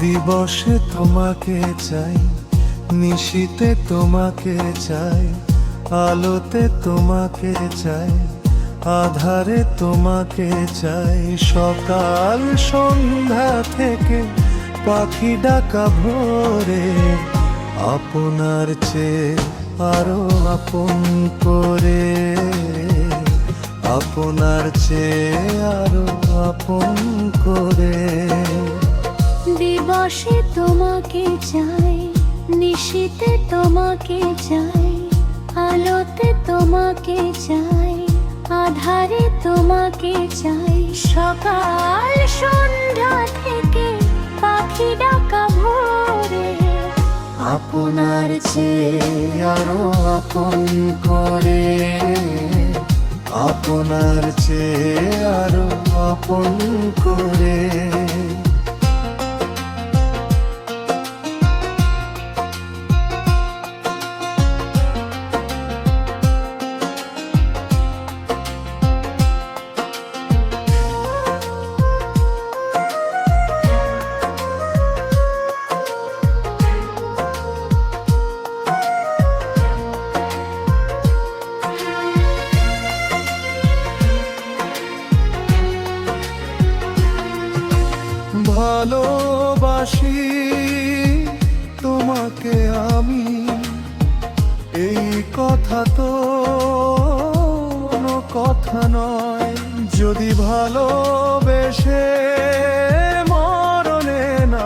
দিবসে তোমাকে চাই, নিশিতে তোমাকে চাই, আলোতে তোমাকে চাই, আধারে তোমাকে চাই। সকাল সন্ধ্যা থেকে পাখি ডাকা ভোরে, আপনার চেয়ে আরও আপন করে। আপনার চেয়ে আরও আপন করে। দিবসে তোমাকে চাই, নিশীতে তোমাকে চাই, আলোতে তোমাকে চাই, আধারে তোমাকে চাই। সকাল সন্ধ্যা থেকে পাখি ডাকা ভোরে, আপনার চেয়ে আরও আপন করে, আপনার চেয়ে আরও আপন করে। ভালোবাসি, তোমাকে আমি। এই কথা তো কোনো কথা নয়। যদি ভালোবেসে মরণে না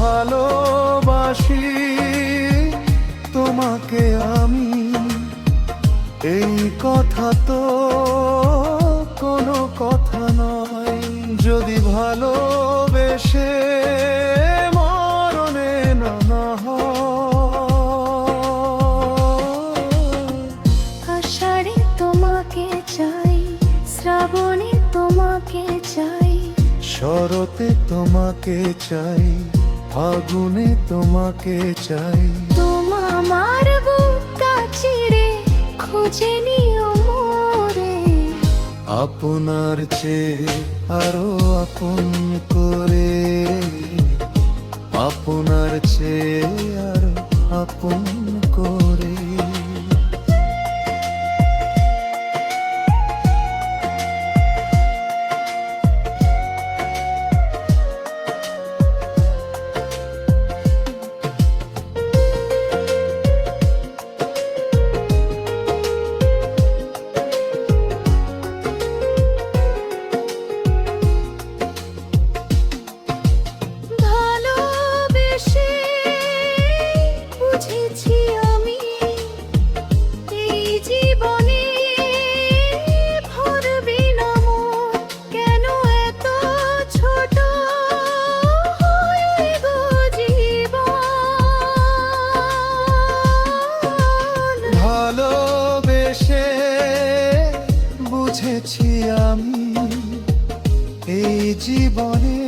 ভালোবাসি তোমাকে আমি। এই কথা তো ভালোবেসে মরণে না না আষাঢ়ে তোমাকে চাই শ্রাবণে তোমাকে চাই। শরতে তোমাকে চাই ফাগুনে তোমাকে চাই। তোমা আমার বুকটা চিড়ে খুঁজে নিও আপনার চেয়ে আরও আপন করে। আপনার চেয়ে আরও আপন করে। ভালোবেসে বুঝেছি আমি এই জীবনে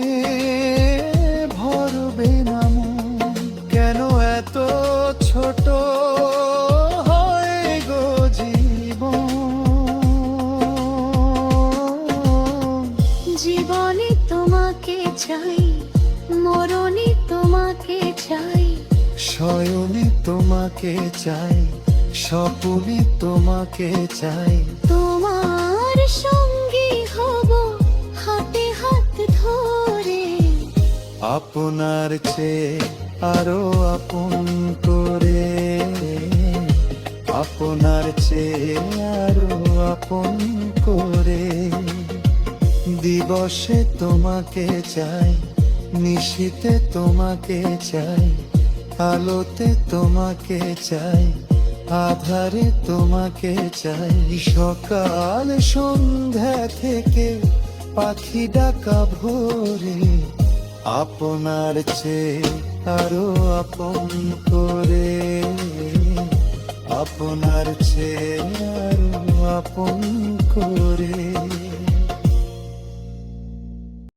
চাই মরণে তোমাকে চাই। শয়নে তোমাকে চাই স্বপনে তোমাকে চাই। তোমার সঙ্গী হব হাতে হাত ধরে। আপনার চেয়ে আরও আপন করে। আপনার চেয়ে আরও আপন করে। দিবসে তোমাকে চাই, নিশিতে তোমাকে চাই, আলোতে তোমাকে চাই, আধারে তোমাকে চাই। সকাল সন্ধ্যা থেকে পাখি ডাকা ভোরে আপনার চেয়ে আরও আপন করে। আপনার চেয়ে আরও আপন করে।